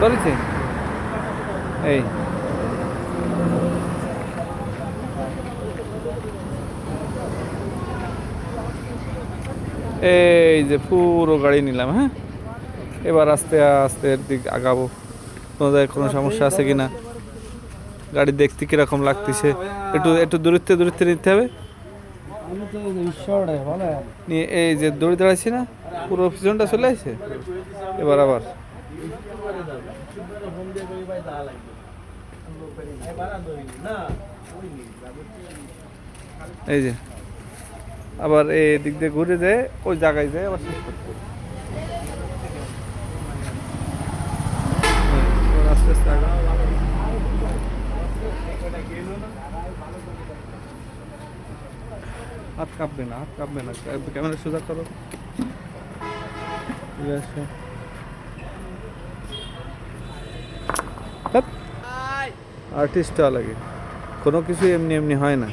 ধরেছে এই। এই যে পুরো গাড়ি নিলাম হ্যাঁ? এবার আস্তে আস্তে এর দিক আগাবো। তোমাদের কোনো সমস্যা আছে কি না গাড়ি দেখতে কীরকম লাগতেছে? একটু একটু দূরত্বে দূরত্বে নিতে হবে? নিয়ে এই যে দড়ি দাঁড়াইছি না পুরো পিছনটা চলে আসছে এবার আবার। এই যে, আবার এই দিক দিয়ে ঘুরে যায় ওই জায়গায় যায় আবার শেষ করতে হাত কাঁপবে না, হাত কাঁপবে না। ক্যামেরা সোজা করো। আর্টিস্ট লাগে। কোনো কিছু এমনি এমনি হয় না।